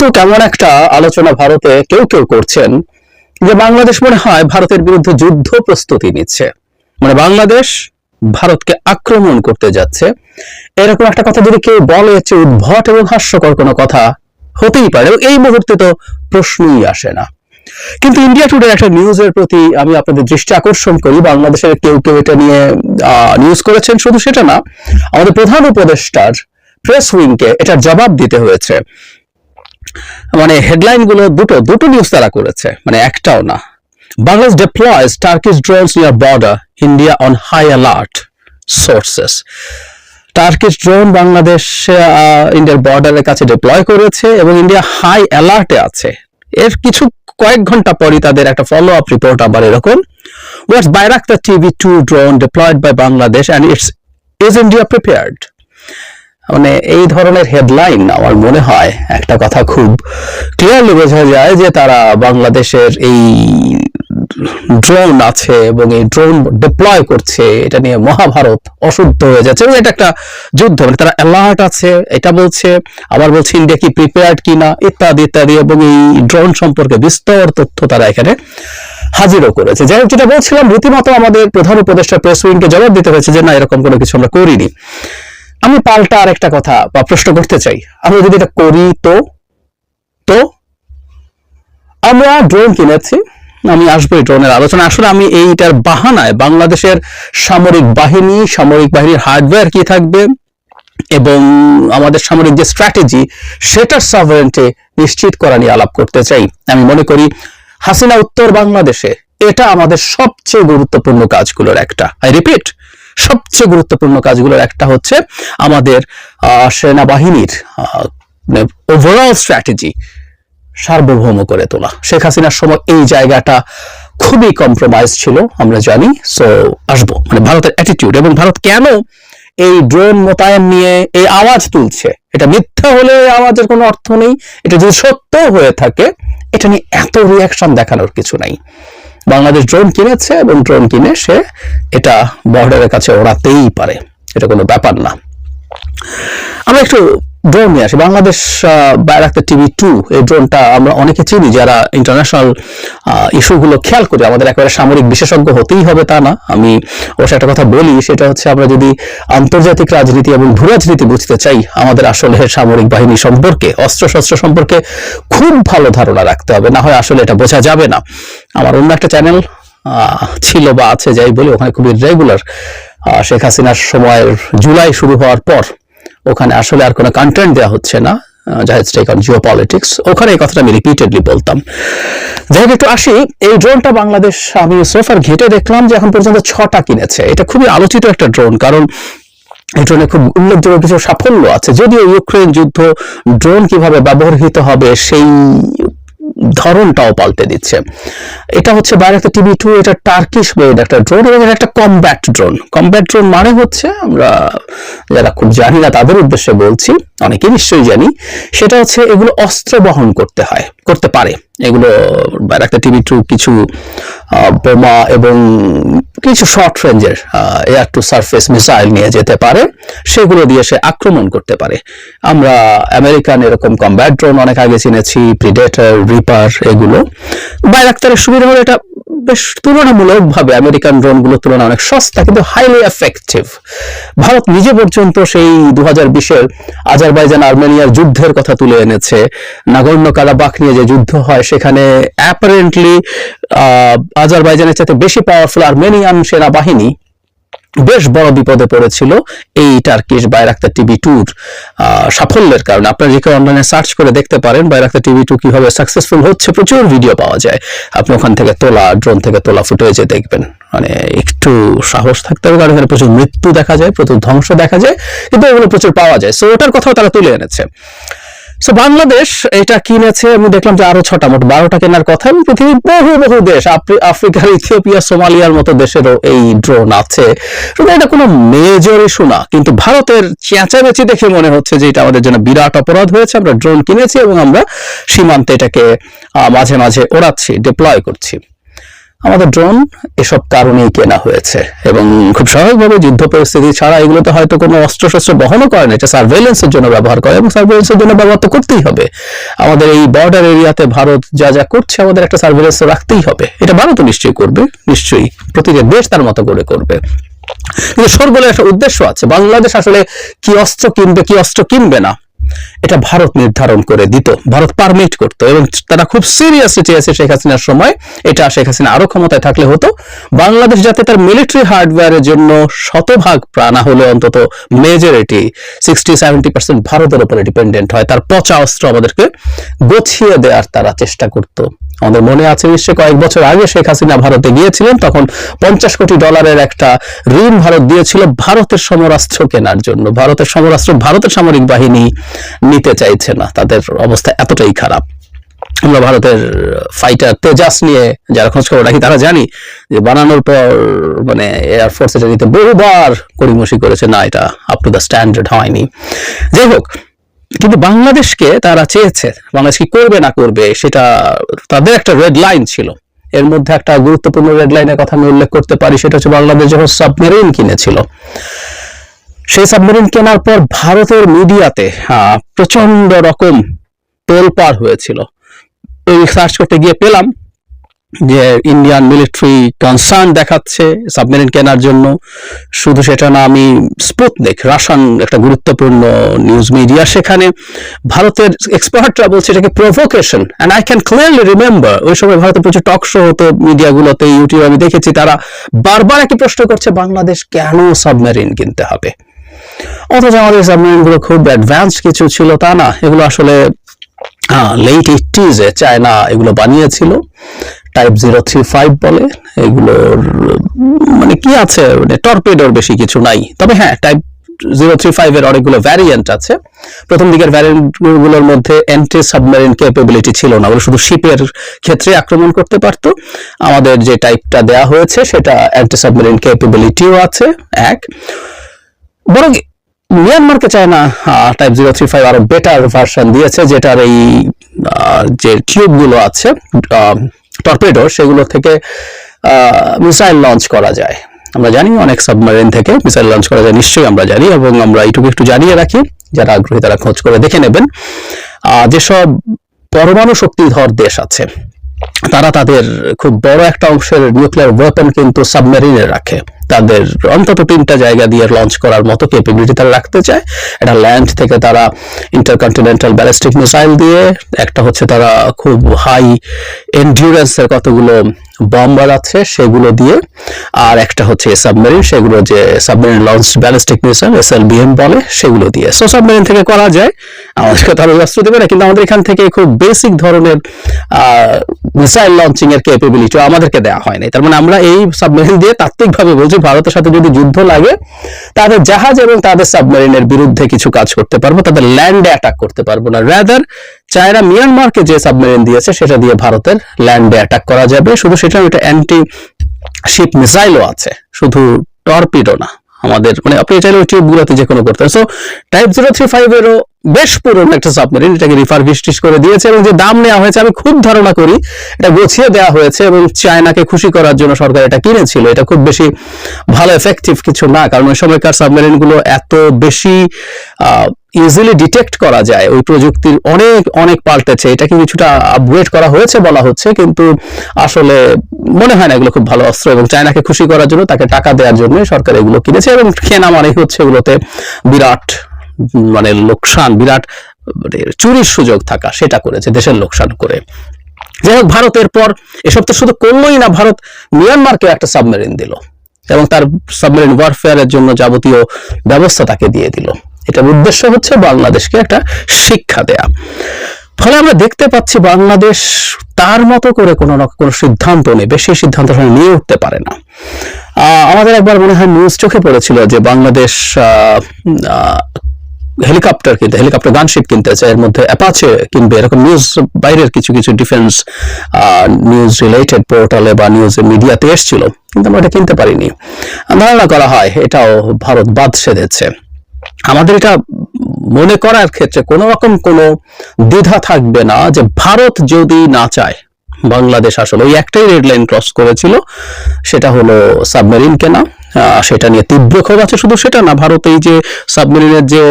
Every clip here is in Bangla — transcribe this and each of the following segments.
কিন্তু কেমন একটা আলোচনা ভারতে কেউ কেউ করছেন, যে বাংলাদেশ মনে হয় ভারতের বিরুদ্ধে যুদ্ধ প্রস্তুতি নিচ্ছে। মানে বাংলাদেশ ভারতকে আক্রমণ করতে যাচ্ছে। এরকম একটা কথা যদি কেউ বলে হচ্ছে উদ্ভট এবং হাস্যকর কোনো কথা হতেই পারে এই মুহূর্তে তো প্রশ্নই আসে না। কিন্তু ইন্ডিয়া টুডে একটা নিউজের প্রতি আমি আপনাদের দৃষ্টি আকর্ষণ করি। বাংলাদেশের কেউ কেউ এটা নিয়ে নিউজ করেছেন, শুধু সেটা না, আমাদের প্রধান উপদেষ্টার প্রেস উইংকে এটার জবাব দিতে হয়েছে। মানে হেডলাইনগুলো দুটো দুটো নিউজ তারা করেছে মানে একটাও না। Bangladesh deploys Turkish drones near border, India on high alert, sources. Turkish drone Bangladesh ইন্ডিয়ার বর্ডারের কাছে ডিপ্লয় করেছে এবং ইন্ডিয়া হাই অ্যালার্টে আছে। এর কিছু কয়েক ঘণ্টা পরই তাদের একটা ফলো আপ রিপোর্ট আবার এরকম। What's Bayraktar TV two drone deployed by Bangladesh and it's is India prepared মানে এই ধরনের হেডলাইন আমার মনে হয় একটা কথা খুব ক্লিয়ারলি বোঝা যায় যে তারা বাংলাদেশের এই ড্রোন আছে এবং এই ড্রোন ডিপ্লয় করছে, এটা নিয়ে মহাভারত অশুদ্ধ হয়ে যাচ্ছে এবং এটা একটা যুদ্ধ। মানে তারা অ্যালার্ট আছে, এটা বলছে, আবার বলছে ইন্ডিয়া কি প্রিপেয়ার্ড কিনা, ইত্যাদি ইত্যাদি এবং এই ড্রোন সম্পর্কে বিস্তর তথ্য তারা এখানে হাজিরও করেছে। যাই হোক, যেটা বলছিলাম, রীতিমতো আমাদের প্রধান উপদেষ্টা প্রেস উইংকে জবাব দিতে হয়েছে যে, না, এরকম কোনো কিছু আমরা করিনি। আমি পাল্টা আরেকটা কথা বা প্রশ্ন করতে চাই। আমরা যদি এটা করি তো? তো? আমরা ড্রোন কিনেছি। আমি আসব এই ড্রোনের আলোচনা আসলে আমি এইটার বাহানায় বাংলাদেশের সামরিক বাহিনী, সামরিক বাহিনীর হার্ডওয়্যার কি থাকবে এবং আমাদের সামরিক যে স্ট্র্যাটেজি সেটার সভারেন্টি নিশ্চিত করা নিয়ে আলাপ করতে চাই। আমি মনে করি হাসিনা উত্তর বাংলাদেশে, এটা আমাদের সবচেয়ে গুরুত্বপূর্ণ কাজগুলোর একটা। আই রিপিট সবচেয়ে গুরুত্বপূর্ণ কাজগুলোর একটা হচ্ছে আমাদের সেনাবাহিনীর ওভারঅল স্ট্র্যাটেজি সার্বভৌম করে তোলা। শেখ হাসিনার সময় এই জায়গাটা খুবই কম্প্রোমাইজ ছিল, আমরা জানি। সো আসব। মানে ভারতের অ্যাটিটিউড এবং ভারত কেন এই ড্রোন মোতায়েন নিয়ে এই আওয়াজ তুলছে? এটা মিথ্যা হলে আওয়াজের কোনো অর্থ নেই। এটা যদি সত্য হয়ে থাকে, এটা নিয়ে এত রিয়াকশন দেখানোর কিছু নাই। বাংলাদেশ ড্রোন কিনেছে এবং ড্রোন কিনে সে এটা বর্ডারের কাছে ওড়াতেই পারে। এটা কোনো ব্যাপার না। আমরা একটু ড্রোন নিয়ে আসি। বাংলাদেশ বাইরাক্তার টিভি টু এই ড্রোনটা আমরা অনেকে চিনি যারা ইন্টারন্যাশনাল ইস্যুগুলো খেয়াল করি। আমাদের একেবারে সামরিক বিশেষজ্ঞ হতেই হবে তা না। আমি অবশ্য একটা কথা বলি, সেটা হচ্ছে আমরা যদি আন্তর্জাতিক রাজনীতি এবং ভূ রাজনীতি বুঝতে চাই, আমাদের আসলে সামরিক বাহিনী সম্পর্কে অস্ত্র শস্ত্র সম্পর্কে খুব ভালো ধারণা রাখতে হবে। না হয় আসলে এটা বোঝা যাবে না। আমার অন্য একটা চ্যানেল ছিল বা আছে, যাই বলি, ওখানে খুবই রেগুলার শেখ হাসিনার সময়ের জুলাই শুরু হওয়ার পর ওখানে আসলে আর কোনো কন্টেন্ট দেওয়া হচ্ছে না জাহেজ টেক অন জিও পলিটিক্স ওখানে এই কথাটা আমি রিপিটেডলি বলতাম। যাই হোক, একটু আসি, এই ড্রোনটা বাংলাদেশ, আমি সোফার ঘেটে দেখলাম যে এখন পর্যন্ত ছটা কিনেছে। এটা খুবই আলোচিত একটা ড্রোন কারণ এই ড্রোনে খুব উল্লেখযোগ্য কিছু সাফল্য আছে। যদিও ইউক্রেন যুদ্ধ ড্রোন কীভাবে ব্যবহৃত হবে, সেই ধরনটাও পাল্টে দিচ্ছে। এটা হচ্ছে বাইরে একটা টিভি টু এটা টার্কিশ মেড একটা ড্রোন এবং এটা একটা কমব্যাট ড্রোন কমব্যাট ড্রোন মানে হচ্ছে আমরা যারা খুব জানি না তাদের উদ্দেশ্যে বলছি, অনেকে নিশ্চয়ই জানি, সেটা হচ্ছে এগুলো অস্ত্র বহন করতে হয়, করতে পারে। এগুলো বাইরে একটা টিভি টু কিছু বোমা এবং কিছু শর্ট রেঞ্জের এয়ার টু সারফেস মিসাইল নিয়ে যেতে পারে, সেগুলো দিয়ে সে আক্রমণ করতে পারে। আমরা আমেরিকান এরকম কমব্যাট ড্রোন অনেক আগে চিনেছি প্রিডেটার রিপার এগুলো। বাইরাক্তারের সুবিধা হলো এটা বেশ তুলনামূলকভাবে আমেরিকান ড্রোনগুলোর তুলনায় অনেক সস্তা কিন্তু হাইলি এফেক্টিভ ভারত নিজে পর্যন্ত সেই দু হাজার বিশের আজারবাইজান আর্মেনিয়ার যুদ্ধের কথা তুলে এনেছে। নাগর্ণ কারাবাখ নিয়ে যে যুদ্ধ হয়, সেখানে অ্যাপারেন্টলি আজারবাইজানের চাইতে বেশি পাওয়ারফুল আর্মেনিয়ান সেনাবাহিনী বেশ বড় বিপদে পড়েছিল এই টার্কিশ বাইরাক্তার টিভি টুর সাফল্যের কারণে। আপনারা যে কেউ অনলাইনে সার্চ করে দেখতে পারেন বাইরাক্তার টিভি টু কীভাবে সাকসেসফুল হচ্ছে, প্রচুর ভিডিও পাওয়া যায়। আপনি ওখান থেকে তোলা ড্রোন থেকে তোলা ফুটেজে দেখবেন। মানে একটু সাহস থাকতে হবে, কারণ এখানে প্রচুর মৃত্যু দেখা যায়, প্রচুর ধ্বংস দেখা যায়, কিন্তু এগুলো প্রচুর পাওয়া যায়। সো ওটার কথাও তারা তুলে এনেছে। সো বাংলাদেশ এটা কিনেছে আমি দেখলাম যে আরও ছটা, মোট বারোটা কেনার কথা। পৃথিবীর বহু বহু দেশ আফ্রিকার ইথিওপিয়া, সোমালিয়ার মতো দেশেরও এই ড্রোন আছে। এটা কোনো মেজর ইস্যু না, কিন্তু ভারতের চেঁচামেচি দেখে মনে হচ্ছে যে এটা আমাদের জন্য বিরাট অপরাধ হয়েছে। আমরা ড্রোন কিনেছি এবং আমরা সীমান্তে এটাকে মাঝে মাঝে ওড়াচ্ছি ডিপ্লয় করছি। আমাদের ড্রোন এসব কারণেই কেনা হয়েছে এবং খুব স্বাভাবিকভাবে যুদ্ধ পরিস্থিতি ছাড়া এগুলোতে হয়তো কোনো অস্ত্র শস্ত্র বহনও করে না, এটা সার্ভেলেন্সের জন্য ব্যবহার করে এবং সার্ভেলেন্সের জন্য ব্যবহার তো করতেই হবে। আমাদের এই বর্ডার এরিয়াতে ভারত যা যা করছে আমাদের একটা সার্ভেলেন্স রাখতেই হবে। এটা ভারতও নিশ্চয়ই করবে, নিশ্চয়ই প্রতিটা দেশ তার মতো করে করবে। কিন্তু সরগোলের একটা উদ্দেশ্য আছে, বাংলাদেশ আসলে কি অস্ত্র কিনবে, কি অস্ত্র কিনবে না? এটা ভারত নির্ধারণ করে দিত, ভারত পারমিট করত এবং তারা খুব সিরিয়াসলি চেয়েছে শেখ হাসিনার সময়, এটা শেখ হাসিনা আরও ক্ষমতায় থাকলে হতো। বাংলাদেশ যাতে তার মিলিটারি হার্ডওয়্যারের জন্য শতভাগ প্রাণা হলে অন্তত মেজরিটি সিক্সটি সেভেন্টি পার্সেন্ট ভারতের উপরে ডিপেন্ডেন্ট হয়, তার পচা অস্ত্র আমাদেরকে গছিয়ে দেওয়ার তারা চেষ্টা করতো। আমাদের মনে আছে নিশ্চয় কয়েক বছর আগে শেখ হাসিনা ভারতে গিয়েছিলেন, তখন পঞ্চাশ কোটি ডলারের একটা ঋণ ভারত দিয়েছিল ভারতের সমরাস্ত্র কেনার জন্য। ভারতের সমরাস্ত্র ভারতের সামরিক বাহিনী নিতে চাইছে না। তাদের অবস্থা এতটাই খারাপ। আমরা ভারতের ফাইটার তেজাস নিয়ে যারা খোঁজ খবর রাখি, তারা জানি যে বানানোর পর মানে এয়ারফোর্স এটা নিতে বহুবার কড়িমসি করেছে, না, এটা আপ টু দ্য স্ট্যান্ডার্ড হয়নি। যাই হোক কিন্তু বাংলাদেশকে তারা চেয়েছে, বাংলাদেশ কি করবে না করবে, সেটা তাদের একটা রেড লাইন ছিল। এর মধ্যে একটা গুরুত্বপূর্ণ রেড লাইনের কথা আমি উল্লেখ করতে পারি, সেটা হচ্ছে বাংলাদেশ যখন সাবমেরিন কিনেছিল। সেই সাবমেরিন কেনার পর ভারতের মিডিয়াতে প্রচণ্ড রকম তোলপাড় হয়েছিল। এই সার্চ করতে গিয়ে পেলাম। যে ইন্ডিয়ান মিলিটারি কনসার্ন দেখাচ্ছে সাবমেরিন কেনার জন্য, শুধু সেটা না, আমি স্পুতনিক রাশান একটা গুরুত্বপূর্ণ নিউজ মিডিয়া সেখানে ভারতের এক্সপার্টরা বলছে এটাকে provocation and I can clearly remember ওই সময় ভারতে প্রচুর টক শো হতো মিডিয়াগুলোতে ইউটিউবে আমি দেখেছি, তারা বারবার একই প্রশ্ন করছে, বাংলাদেশ কেন সাবমেরিন কিনতে হবে? অথচ আমাদের সাবমেরিনগুলো খুব অ্যাডভান্স কিছু ছিল, তা না, এগুলো আসলে হ্যাঁ লেট এইটিজে চায়না এগুলো বানিয়েছিল। টাইপ জিরো থ্রি ফাইভ বলে, এগুলোর মানে কি আছে মানে টর্পেডোর বেশি কিছু নাই। তবে হ্যাঁ টাইপ জিরো থ্রি ফাইভ এর অনেকগুলো ভ্যারিয়েন্ট আছে। প্রথম দিকের ভ্যারিয়েন্টগুলোর মধ্যে অ্যান্টি সাবমেরিন ক্যাপাবিলিটি ছিল না ওগুলো শুধু শিপের ক্ষেত্রে আক্রমণ করতে পারত। আমাদের যে টাইপটা দেয়া হয়েছে, সেটা অ্যান্টি সাবমেরিন ক্যাপাবিলিটিও আছে, এক। বরং মিয়ানমারকে China type zero three five আরও বেটার ভার্সন দিয়েছে, যেটার এই যে টিউবগুলো আছে টর্পেডো সেগুলো থেকে মিসাইল লঞ্চ করা যায়। আমরা জানি অনেক সাবমেরিন থেকে মিসাইল লঞ্চ করা যায়, নিশ্চয়ই আমরা জানি এবং আমরা এইটুকু একটু জানিয়ে রাখি, যারা আগ্রহী তারা খোঁজ করে দেখে নেবেন। যেসব পরমাণু শক্তিধর দেশ আছে তারা তাদের খুব বড় একটা অংশের নিউক্লিয়ার ওয়েপন কিন্তু সাবমেরিনে রাখে। তাদের অন্তত তিনটা জায়গা দিয়ে লঞ্চ করার মতো ক্যাপাবিলিটি তারা রাখতে চায়। এটা ল্যান্ড থেকে তারা ইন্টারকন্টিনেন্টাল ব্যালিস্টিক মিসাইল দিয়ে, একটা হচ্ছে তারা খুব হাই এন্ডিউরেন্সের কতগুলো বম্বার আছে, সেগুলো দিয়ে, আর একটা হচ্ছে সাবমেরিন সেগুলো যে submarine launch ballistic missile S L B M বলে, সেগুলো দিয়ে। সো সাবমেরিন থেকে করা যায়। আমাদেরকে তারা অস্ত্র দেবে না, কিন্তু আমাদের এখান থেকে খুব বেসিক ধরনের মিসাইল লঞ্চিং এর ক্যাপাবিলিটি আমাদেরকে দেওয়া হয়নি তার মানে আমরা এই সাবমেরিন দিয়ে তাত্ত্বিকভাবে বলছি, ভারতের সাথে যদি যুদ্ধ লাগে, তাদের জাহাজ এবং তাদের সাবমেরিনের বিরুদ্ধে কিছু কাজ করতে পারব, তাদের ল্যান্ডে অ্যাটাক করতে পারব না। রাদার চায়না মিয়ানমারকে যে সাবমেরিন দিয়েছে, সেটা দিয়ে ভারতের ল্যান্ডে অ্যাটাক করা যাবে। শুধু সেটা এটা অ্যান্টি শিপ মিসাইলও আছে। শুধু টর্পিডো না। আমাদের মানে আপনি চাইলে ওই টিউবগুলোতে যে কোনো করতে so type zero three five এরও বেশ পুরনো একটা সাবমেরিন এটাকে রিফার ভিস্টিস করে দিয়েছে এবং যে দাম নেওয়া হয়েছে, আমি খুব ধারণা করি এটা গুছিয়ে দেওয়া হয়েছে এবং চায়নাকে খুশি করার জন্য সরকার এটা কিনেছিল। এটা খুব বেশি ভালো এফেক্টিভ কিছু না, কারণ ওই সময়কার সাবমেরিনগুলো এত বেশি ইজিলি ডিটেক্ট করা যায়। ওই প্রযুক্তির অনেক অনেক পাল্টেছে। এটাকে কিছুটা আপগ্রেড করা হয়েছে বলা হচ্ছে, কিন্তু আসলে মনে হয় না এগুলো খুব ভালো অস্ত্র এবং চায়নাকে খুশি করার জন্য তাকে টাকা দেওয়ার জন্য সরকার এগুলো কিনেছে এবং কেনা মানেই হচ্ছে এগুলোতে বিরাট মানে লোকসান, বিরাট মানে চুরির সুযোগ থাকা, সেটা করেছে, দেশের লোকসান করে। যাই হোক ভারতের পর এসব তো শুধু করলোই না, ভারত মিয়ানমারকে একটা সাবমেরিন দিল এবং তার সাবমেরিন ওয়ারফেয়ারের জন্য যাবতীয় ব্যবস্থা তাকে দিয়ে দিল। এটার উদ্দেশ্য হচ্ছে বাংলাদেশকে একটা শিক্ষা দেয়া। ফলে আমরা দেখতে পাচ্ছি বাংলাদেশ তার মতো করে কোনো না কোনো সিদ্ধান্ত নেই বেশি সিদ্ধান্ত নিয়ে উঠতে পারে না। আমাদের একবার মনে হয় নিউজ চোখে পড়েছিল যে বাংলাদেশ হেলিকপ্টার কিনতে হেলিকপ্টার গানশিপ কিনতে চায়, এর মধ্যে অ্যাপাচে কিনবে, এরকম নিউজ বাইরের কিছু কিছু ডিফেন্স নিউজ রিলেটেড পোর্টালে বা নিউজ মিডিয়াতে এসেছিল, কিন্তু আমরা এটা কিনতে পারিনি। ধারণা করা হয় এটাও ভারত বাদ সেধেছে। আমাদের এটা মনে করার ক্ষেত্রে কোনো রকম কোনো দ্বিধা থাকবে না যে ভারত যদি না চায় বাংলাদেশ আসলে ওই একটাই রেড লাইন ক্রস করেছিল, সেটা হলো সাবমেরিন কেনা। সেটা নিয়ে তীব্র ক্ষোভ আছে, শুধু সেটা না, ভারত এই যে সাবমেরিনের যে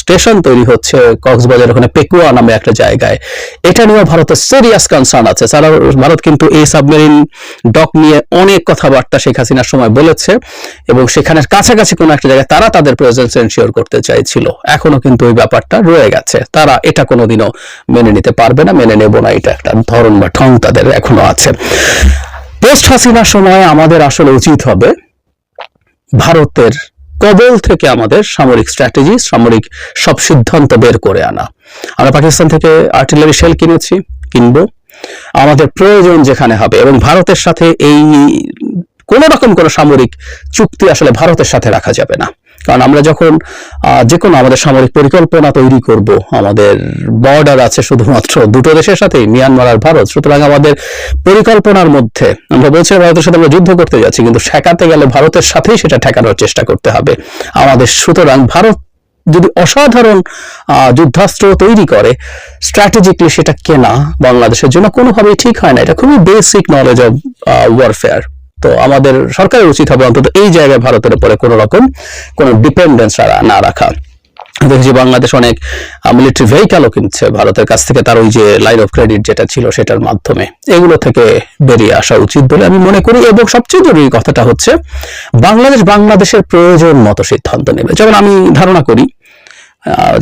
স্টেশন তৈরি হচ্ছে কক্সবাজার, ওখানে পেকুয়া নামে একটা জায়গায়। এটা নিয়েও ভারতের সিরিয়াস কনসার্ন আছে। সারা ভারত কিন্তু এই সাবমেরিন ডক নিয়ে অনেক কথাবার্তা শেখ হাসিনার সময় বলেছে এবং সেখানে কাছাকাছি কোনো একটা জায়গায় তারা তাদের প্রেজেন্স এনশিওর করতে চাইছিল। এখনও কিন্তু ওই ব্যাপারটা রয়ে গেছে। তারা এটা কোনোদিনও মেনে নিতে পারবে না, মেনে নেব না। এটা একটা ধরন বা ঠং তাদের এখনও আছে। পোস্ট হাসিনার সময় আমাদের আসলে উচিত হবে ভারতের কবল থেকে আমাদের সামরিক স্ট্র্যাটেজি সামরিক সব সিদ্ধান্ত বের করে আনা। আমরা পাকিস্তান থেকে আর্টিলারি শেল কিনেছি, কিনবো। আমাদের প্রয়োজন যেখানে হবে এবং ভারতের সাথে এই কোন রকম কোন সামরিক চুক্তি আসলে ভারতের সাথে রাখা যাবে না। কারণ আমরা যখন যে কোনো আমাদের সামরিক পরিকল্পনা তৈরি করব, আমাদের বর্ডার আছে শুধুমাত্র দুটো দেশের সাথে মিয়ানমার আর ভারত, সুতরাং আমাদের পরিকল্পনার মধ্যে, আমরা বলছি ভারতের সাথে আমরা যুদ্ধ করতে যাচ্ছি, কিন্তু ঠেকাতে গেলে ভারতের সাথেই সেটা ঠেকানোর চেষ্টা করতে হবে। আমাদের, সুতরাং ভারত যদি অসাধারণ যুদ্ধাস্ত্র তৈরি করে স্ট্র্যাটেজিকলি সেটা কেনা বাংলাদেশের জন্য কোনোভাবেই ঠিক হয় না। এটা খুবই বেসিক নলেজ অফ ওয়ারফেয়ার তো আমাদের সরকারের উচিত হবে অন্তত এই জায়গায় ভারতের উপরে কোনো রকম কোনো ডিপেন্ডেন্স না রাখা। দেখছি বাংলাদেশ অনেক মিলিটারি ভেহিকালও কিনছে ভারতের কাছ থেকে, তার ওই যে লাইন অফ ক্রেডিট যেটা ছিল সেটার মাধ্যমে। এগুলো থেকে বেরিয়ে আসা উচিত বলে আমি মনে করি এবং সবচেয়ে জরুরি কথাটা হচ্ছে, বাংলাদেশ বাংলাদেশের প্রয়োজন মতো সিদ্ধান্ত নেবে। যেমন আমি ধারণা করি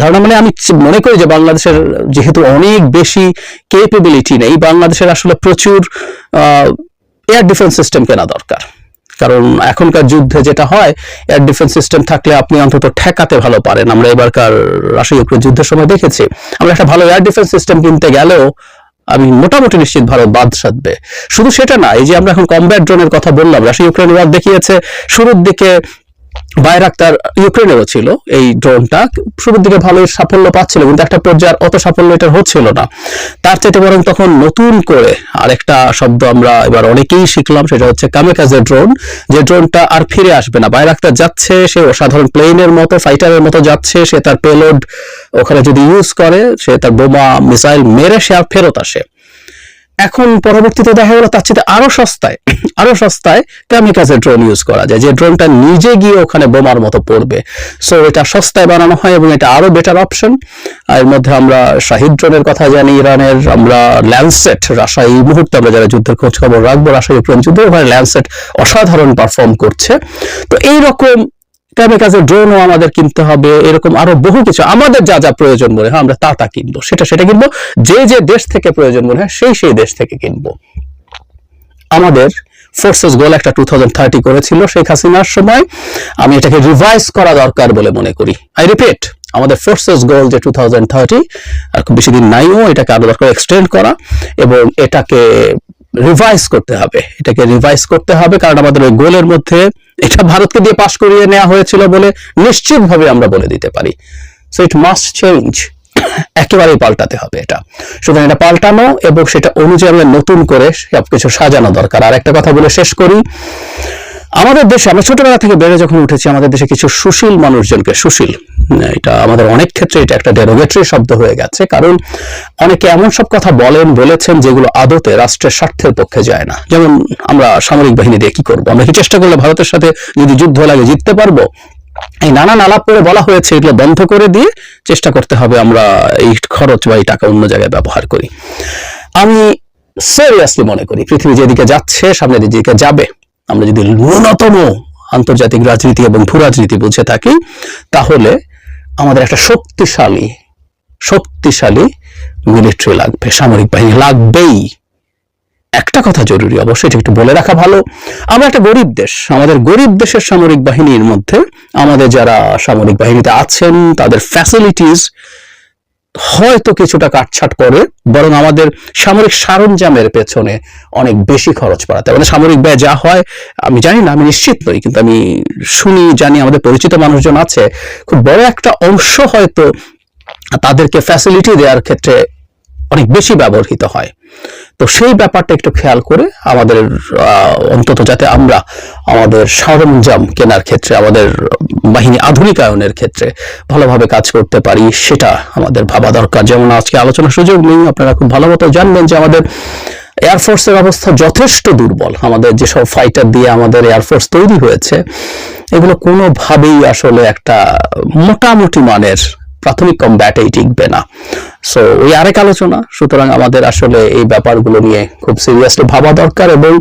ধারণা মানে আমি মনে করি যে বাংলাদেশের যেহেতু অনেক বেশি কেপেবিলিটি নেই, বাংলাদেশের আসলে প্রচুর এয়ার ডিফেন্স সিস্টেম কেনা দরকার। কারণ এখনকার যুদ্ধে যেটা হয় এয়ার ডিফেন্স সিস্টেম থাকলে আপনি অন্তত ঠেকাতে ভালো পারেন। আমরা এবারকার রাশিয়া ইউক্রেন যুদ্ধের সময় দেখেছি, আমরা একটা ভালো এয়ার ডিফেন্স সিস্টেম কিনতে গেলেও আমি মোটামুটি নিশ্চিত ভারত বাদ সাধবে। শুধু সেটা না, এই যে আমরা এখন কমব্যাট ড্রোনের কথা বললাম রাশিয়া ইউক্রেন ওয়ার দেখিয়েছে, শুরুর দিকে বাইরাক্তার ইউক্রেনেরও ছিল এই ড্রোনটা। শুরুর দিকে ভালোই সাফল্য পাচ্ছিল, কিন্তু একটা পর্যায়ে অত সাফল্য এটার হচ্ছিল না। তার চাইতে বরং তখন নতুন করে আরেকটা শব্দ আমরা এবার অনেকেই শিখলাম, সেটা হচ্ছে কামেকাজের ড্রোন। যে ড্রোনটা আর ফিরে আসবে না। বাইরাক্তার যাচ্ছে, সে সাধারণ প্লেনের মতো, ফাইটারের মতো যাচ্ছে, সে তার পেলোড ওখানে যদি ইউজ করে, সে তার বোমা, মিসাইল মেরে সে আর ফেরত আসে। এখন পরবর্তীতে দেখা গেল তার চেয়ে আরও সস্তায় আরও সস্তায় কামিকাজের ড্রোন ইউজ করা যায়। যে ড্রোনটা নিজে গিয়ে ওখানে বোমার মতো পড়বে। সো এটা সস্তায় বানানো হয় এবং এটা আরও বেটার অপশন এর মধ্যে আমরা শাহিদ ড্রোনের কথা জানি, ইরানের আমরা ল্যান্ডসেট রাশা এই মুহূর্তে আমরা যারা যুদ্ধের খোঁজ খবর রাখব রাশা ইউক্রেন যুদ্ধে ওখানে ল্যান্ডসেট অসাধারণ পারফর্ম করছে। তো এই রকম কাজে ড্রোনও আমাদের কিনতে হবে, এরকম আরও বহু কিছু। আমাদের যা যা প্রয়োজন মনে হয়, আমরা তা তা কিনবো। সেটা সেটা কিনবো। যে যে দেশ থেকে প্রয়োজন মনে হয়, সেই সেই দেশ থেকে কিনবো। আমাদের ফোর্সেস গোল একটা টু থাউজেন্ড থার্টি করেছিল শেখ হাসিনার সময়। আমি এটাকে রিভাইজ করা দরকার বলে মনে করি। আই রিপিট আমাদের ফোর্সেস গোল যে টু থাউজেন্ড থার্টি আর খুব বেশি দিন নাইও, এটাকে আরও দরকার এক্সটেন্ড করা এবং এটাকে রিভাইজ করতে হবে। এটাকে রিভাইজ করতে হবে কারণ আমাদের ওই গোলের মধ্যে এটা ভারতকে দিয়ে পাশ করিয়ে নেওয়া হয়েছিল বলে নিশ্চিতভাবে আমরা বলে দিতে পারি। সো ইট মাস্ট চেঞ্জ একেবারেই পাল্টাতে হবে এটা। সুতরাং এটা পাল্টানো এবং সেটা অনুযায়ী আমরা নতুন করে সবকিছু সাজানো দরকার। আর একটা কথা বলে শেষ করি। আমাদের দেশে, আমরা ছোটবেলা থেকে বেড়ে যখন উঠেছি, আমাদের দেশে কিছু সুশীল মানুষজনকে, সুশীল, এটা আমাদের অনেক ক্ষেত্রে এটা একটা ডেরোগেটরি শব্দ হয়ে গেছে, কারণ অনেকে এমন সব কথা বলেন, বলেছেন যেগুলো আদতে রাষ্ট্রের স্বার্থের পক্ষে যায় না। যেমন আমরা সামরিক বাহিনী দিয়ে কি করব? আমরা কি চেষ্টা করলে ভারতের সাথে যদি যুদ্ধ লাগে জিততে পারব? এই নানান আলাপ করে বলা হয়েছে, এগুলো বন্ধ করে দিয়ে চেষ্টা করতে হবে আমরা এই খরচ বা এই টাকা অন্য জায়গায় ব্যবহার করি। আমি সিরিয়াসলি মনে করি, পৃথিবী যেদিকে যাচ্ছে, সামনে যেদিকে যাবে। আমরা যদি ন্যূনতম আন্তর্জাতিক রাজনীতি এবং ভূ রাজনীতি বুঝে থাকি, তাহলে আমাদের একটা শক্তিশালী শক্তিশালী মিলিটারি লাগবে, সামরিক বাহিনী লাগবেই। একটা কথা জরুরি অবশ্যই, এটা একটু বলে রাখা ভালো। আমরা একটা গরিব দেশ, আমাদের গরিব দেশের সামরিক বাহিনীর মধ্যে আমাদের যারা সামরিক বাহিনীতে আছেন, তাদের ফ্যাসিলিটিস হয়তো কিছুটা কাটছাট করে, বরং আমাদের সামরিক সরঞ্জামের পেছনে অনেক বেশি খরচ বাড়াতে মানে সামরিক ব্যয় যা হয়, আমি জানি না, আমি নিশ্চিত নই, কিন্তু আমি শুনি, জানি আমাদের পরিচিত মানুষজন আছে, খুব বড় একটা অংশ হয়তো তাদেরকে ফ্যাসিলিটি দেওয়ার ক্ষেত্রে অনেক বেশি ব্যবহৃত হয়। তো সেই ব্যাপারটা একটু খেয়াল করে আমাদের অন্তত যাতে আমরা আমাদের সরঞ্জাম কেনার ক্ষেত্রে, আমাদের বাহিনী আধুনিকায়নের ক্ষেত্রে ভালোভাবে কাজ করতে পারি, সেটা আমাদের ভাবা দরকার। যেমন আজকে আলোচনার সুযোগ নেই, আপনারা খুব ভালো মতো জানবেন যে আমাদের এয়ারফোর্সের অবস্থা যথেষ্ট দুর্বল। আমাদের যেসব ফাইটার দিয়ে আমাদের এয়ারফোর্স তৈরি হয়েছে, এগুলো কোনোভাবেই আসলে একটা মোটামুটি মানের প্রাথমিক কম্ব্যাটেই টিকবে না। সো ওই আরেক আলোচনা, সুতরাং আমাদের আসলে এই ব্যাপারগুলো নিয়ে খুব সিরিয়াসলি ভাবা দরকার এবং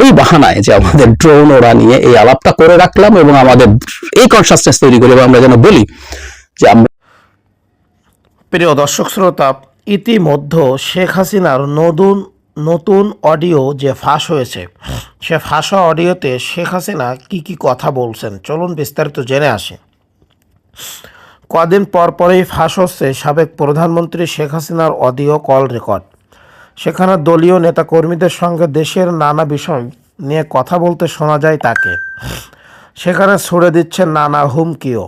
ওই বাহানায় যে আমাদের ড্রোন ওরা নিয়ে এই আলাপটা করে রাখলাম এবং আমাদের এই কনসাসনেস তৈরি করে আমরা যেন বলি যে আমরা প্রিয় দর্শক শ্রোতা, ইতিমধ্যে শেখ হাসিনার নতুন নতুন অডিও যে ফাঁস হয়েছে, সে ফাঁসা অডিওতে শেখ হাসিনা কি কি কথা বলছেন? চলুন বিস্তারিত জেনে আসি। কদিন পর পরেই ফাঁস হচ্ছে সাবেক প্রধানমন্ত্রী শেখ হাসিনার অডিও কল রেকর্ড। সেখানে দলীয় নেতাকর্মীদের সঙ্গে দেশের নানা বিষয় নিয়ে কথা বলতে শোনা যায় তাকে। সেখানে ছুড়ে দিচ্ছেন নানা হুমকিও।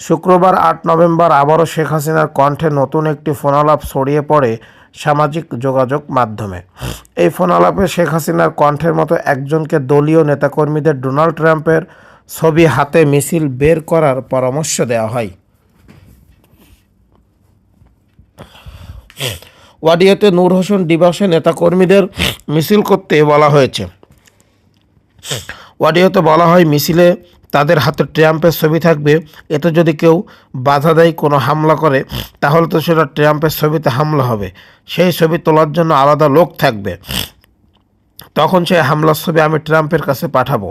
শুক্রবার আট নভেম্বর আবারও শেখ হাসিনার কণ্ঠে নতুন একটি ফোনালাপ ছড়িয়ে পড়ে সামাজিক যোগাযোগ মাধ্যমে। এই ফোনালাপে শেখ হাসিনার কণ্ঠের মতো একজনকে দলীয় নেতাকর্মীদের ডোনাল্ড ট্রাম্পের ছবি হাতে মিছিল বের করার পরামর্শ দেওয়া হয়। ওয়াডিয়াতে নূর হোসেন দিবসে নেতাকর্মীদের মিছিল করতে বলা হয়েছে। অডিওতে বলা হয়, মিছিলে তাদের হাতে ট্রাম্পের ছবি থাকবে। এতে যদি কেউ বাধা দেয়, কোনো হামলা করে, তাহলে তো সেটা ট্রাম্পের ছবিতে হামলা হবে। সেই ছবি তোলার জন্য আলাদা লোক থাকবে। তখন সেই হামলার ছবি আমি ট্রাম্পের কাছে পাঠাবো।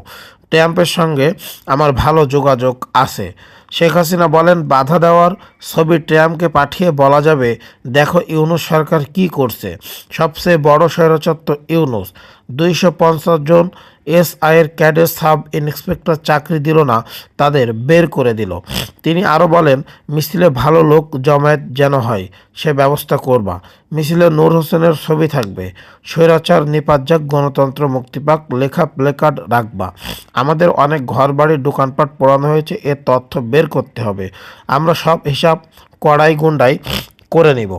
ট্রাম্পের সঙ্গে আমার ভালো যোগাযোগ আছে। শেখ হাসিনা বলেন, বাধা দেওয়ার ছবি ট্রাম্পকে পাঠিয়ে বলা যাবে, দেখো ইউনুস সরকার কি করছে। সবচেয়ে বড় স্বৈরচত্ব ইউনুস। দুইশো পঞ্চাশ জন এস আইয়ের ক্যাডেট সাব ইন্সপেক্টর চাকরি দিল না, তাদের বের করে দিল। তিনি আরও বলেন, মিছিলে ভালো লোক জমায়েত যেন হয়, সে ব্যবস্থা করবা। মিছিলে নূর হোসেনের ছবি থাকবে। স্বৈরাচার নিপাত যাক গণতন্ত্র মুক্তিপাক, লেখা প্লেকার্ড রাখবা। আমাদের অনেক ঘরবাড়ি, দোকানপাট পোড়ানো হয়েছে এর তথ্য বের করতে হবে। আমরা সব হিসাব কড়াই গুন্ডাই করে নিব।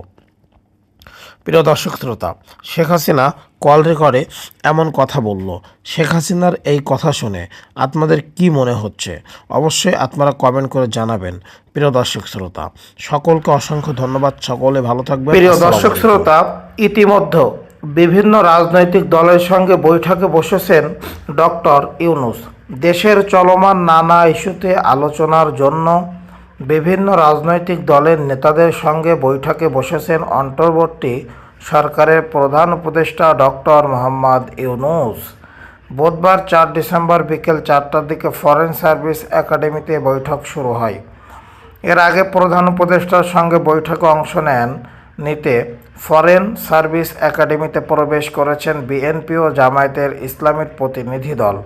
প্রিয় দর্শক শ্রোতা, শেখ হাসিনা কল রেকর্ডে এমন কথা বলল শেখ হাসিনার এই কথা শুনে আপনাদের কি মনে হচ্ছে? অবশ্যই আপনারা কমেন্ট করে জানাবেন প্রিয় দর্শক শ্রোতা। সকলকে অসংখ্য ধন্যবাদ সকলে ভালো থাকবেন প্রিয় দর্শক শ্রোতা ইতিমধ্যে বিভিন্ন রাজনৈতিক দলের সঙ্গে বৈঠকে বসেছেন ডক্টর ইউনুস। দেশের চলমান নানা ইস্যুতে আলোচনার জন্য বিভিন্ন রাজনৈতিক দলের নেতাদের সঙ্গে বৈঠকে বসেছেন অন্তর্বর্তী সরকারের প্রধান উপদেষ্টা ডক্টর মোহাম্মদ ইউনুস। বুধবার চার ডিসেম্বর বিকেল চারটার দিকে ফরেন সার্ভিস একাডেমিতে বৈঠক শুরু হয়। এর আগে প্রধান উপদেষ্টার সঙ্গে বৈঠকে অংশ নেন নিতে ফরেন সার্ভিস একাডেমিতে প্রবেশ করেছেন বিএনপি ও জামায়াতের ইসলামের প্রতিনিধি দল।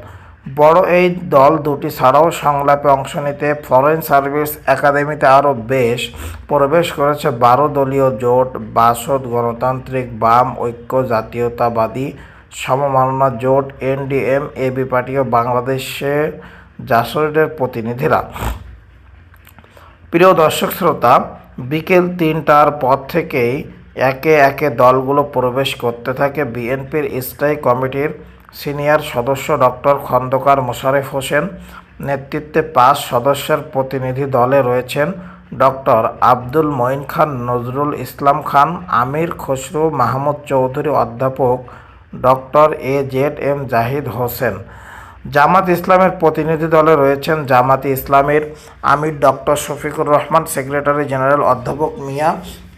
বড় এই দল দুটি ছাড়াও সংলাপে অংশ নিতে ফরেন সার্ভিস একাডেমিতে আরও বেশ প্রবেশ করেছে। বারো দলীয় জোট, বাসদ গণতান্ত্রিক, বাম ঐক্য, জাতীয়তাবাদী সমমাননা জোট, এনডিএম এবি পার্টি ও বাংলাদেশের জাসদের প্রতিনিধিরা। প্রিয় দর্শক শ্রোতা, বিকেল তিনটার পর থেকেই একে একে দলগুলো প্রবেশ করতে থাকে। বিএনপির স্থায়ী কমিটির সিনিয়র সদস্য ডক্টর খন্দকার মোশারেফ হোসেন নেতৃত্বে পাঁচ সদস্যের প্রতিনিধি দলে রয়েছেন ডক্টর আব্দুল মঈন খান, নজরুল ইসলাম খান, আমির খসরু, মাহমুদ চৌধুরী অধ্যাপক doctor A Z M Zahid Hossain. Jamaat ইসলামের প্রতিনিধি দলে রয়েছেন জামাতি ইসলামের আমির doctor Shafiqur Rahman, secretary general অধ্যাপক মিয়া,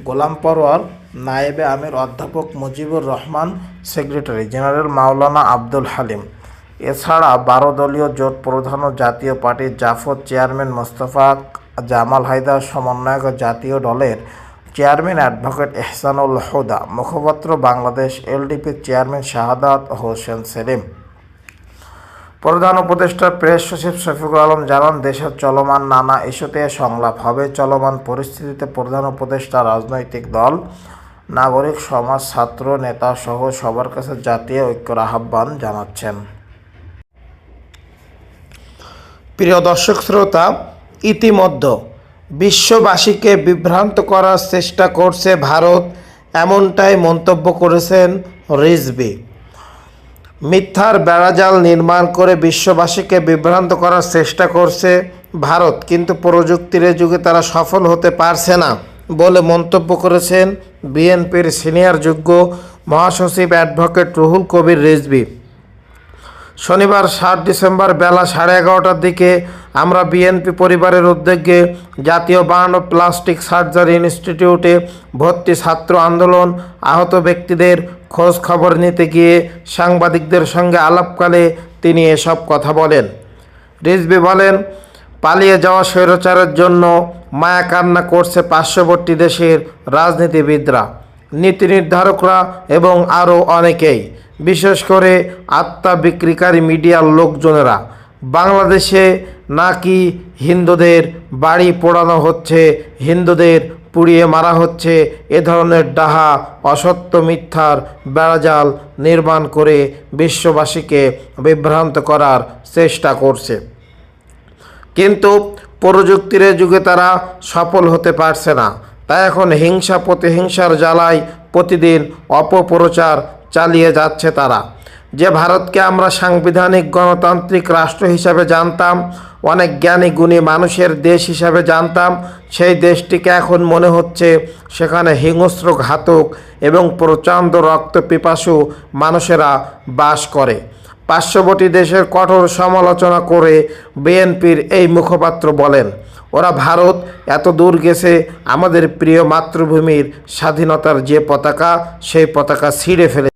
গোলাম পরওয়ার নায়েবে আমির অধ্যাপক মুজিবুর রহমান, সেক্রেটারি জেনারেল মাওলানা আব্দুল হালিম। এছাড়া বারো দলীয় জোট প্রধান ও জাতীয় পার্টির জাফর চেয়ারম্যান মোস্তফা জামাল হায়দার সমন্বয়ক জাতীয় দলের চেয়ারম্যান অ্যাডভোকেট এহসানুল হুদা, মুখপাত্র বাংলাদেশ এলডিপির চেয়ারম্যান শাহাদাত হোসেন সেলিম। প্রধান উপদেষ্টা প্রেস সচিব শফিকুল আলম জানান, দেশের চলমান নানা ইস্যুতে সংলাপ হবে। চলমান পরিস্থিতিতে প্রধান উপদেষ্টা রাজনৈতিক দল নাগরিক সমাজ ছাত্র নেতা সহ সবার কাছে জাতীয় ঐক্যর আহ্বান জানাচ্ছেন। প্রিয় দর্শক শ্রোতা, ইতিমধ্যে বিশ্ববাসীকে বিভ্রান্ত করার চেষ্টা করছে ভারত, এমনটাই মন্তব্য করেছেন রিজবি মিথ্যার বেড়াজাল নির্মাণ করে বিশ্ববাসীকে বিভ্রান্ত করার চেষ্টা করছে ভারত, কিন্তু প্রযুক্তির যুগে তারা সফল হতে পারছে না। বলে মন্তব্য করেছেন বিএনপির সিনিয়র যোগ্য মহাসচিব অ্যাডভোকেট রুহুল কবির রিজভি। শনিবার সাত ডিসেম্বর বেলা সাড়ে এগারোটার দিকে আমরা বিএনপি পরিবারের উদ্যোগে জাতীয় বার্ন ও প্লাস্টিক সার্জারি ইনস্টিটিউটে ভর্তি ছাত্র আন্দোলন আহত ব্যক্তিদের খোঁজ খবর নিতে গিয়ে সাংবাদিকদের সঙ্গে আলাপকালে তিনি এসব কথা বলেন। রিজবি বলেন, পালিয়ে যাওয়া স্বৈরাচারের জন্য মায়া কান্না করছে পার্শ্ববর্তী দেশের রাজনীতিবিদরা, নীতি নির্ধারকরা এবং আরও অনেকেই, বিশেষ করে আত্মা বিক্রিকারী মিডিয়ার লোকজনেরা। বাংলাদেশে নাকি হিন্দুদের বাড়ি পোড়ানো হচ্ছে, হিন্দুদের পুড়িয়ে মারা হচ্ছে, এ ধরনের ডাহা, অসত্য মিথ্যার বেড়াজাল নির্মাণ করে বিশ্ববাসীকে বিভ্রান্ত করার চেষ্টা করছে। কিন্তু প্রযুক্তির যুগে তারা সফল হতে পারছে না। তাই এখন হিংসা প্রতিহিংসার জ্বালায় প্রতিদিন অপপ্রচার চালিয়ে যাচ্ছে তারা। যে ভারতকে আমরা সাংবিধানিক গণতান্ত্রিক রাষ্ট্র হিসাবে জানতাম, অনেক জ্ঞানী গুণী মানুষের দেশ হিসাবে জানতাম, সেই দেশটিকে এখন মনে হচ্ছে সেখানে হিংস্র ঘাতক এবং প্রচণ্ড রক্ত পিপাসু মানুষেরা বাস করে। পার্শ্ববর্তী দেশের কঠোর সমালোচনা করে বিএনপির এই মুখপাত্র বলেন, ওরা ভারত এত দূর গেছে, আমাদের প্রিয় মাতৃভূমির স্বাধীনতার যে পতাকা, সেই পতাকা ছিঁড়ে ফেলে